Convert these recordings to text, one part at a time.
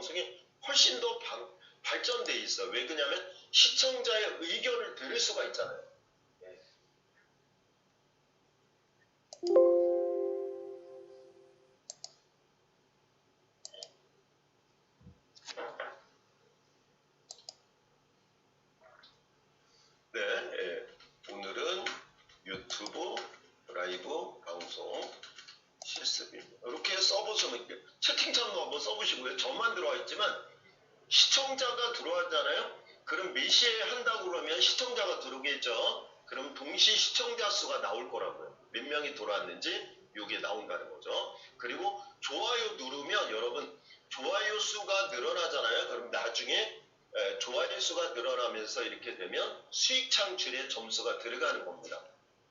방송이 훨씬 더 방- 발전돼 있어요. 왜 그러냐면 시청자의 의견을 들을 수가 있잖아요. 예. 네, 예. 오늘은 유튜브 라이브 방송 실습입니다. 이렇게 써보시면 채팅창도 한번 써보시고요. 저만 들어와 있지만 시청자가 들어왔잖아요. 그럼 몇 시에 한다고 그러면 시청자가 들어오겠죠. 그럼 동시 시청자 수가 나올 거라고요. 몇 명이 들어왔는지 이게 나온다는 거죠. 그리고 좋아요 누르면 여러분 좋아요 수가 늘어나잖아요. 그럼 나중에 에, 좋아요 수가 늘어나면서 이렇게 되면 수익 창출에 점수가 들어가는 겁니다.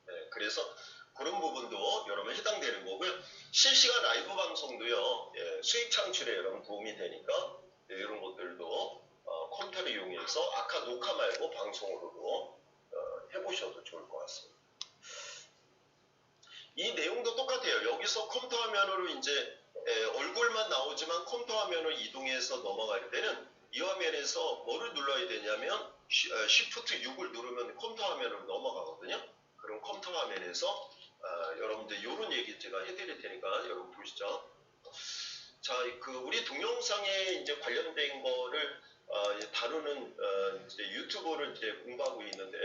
네, 그래서 그런 부분도 여러분 해당되는 거고요. 실시간 라이브 방송도요. 예, 수익 창출에 여러분 도움이 되니까 네, 이런 것들도 어, 컴퓨터를 이용해서 아까 녹화 말고 방송으로도 어, 해보셔도 좋을 것 같습니다. 이 내용도 똑같아요. 여기서 컴퓨터 화면으로 이제 에, 얼굴만 나오지만 컴퓨터 화면으로 이동해서 넘어갈 때는 이 화면에서 뭐를 눌러야 되냐면 쉬, 어, Shift 6을 누르면 컴퓨터 화면으로 넘어가거든요. 그럼 컴퓨터 화면에서 아, 여러분들 이런 얘기 제가 해드릴 테니까 여러분 보시죠. 자, 그 우리 동영상에 이제 관련된 거를 어, 다루는 어, 이제 유튜버를 이제 공부하고 있는데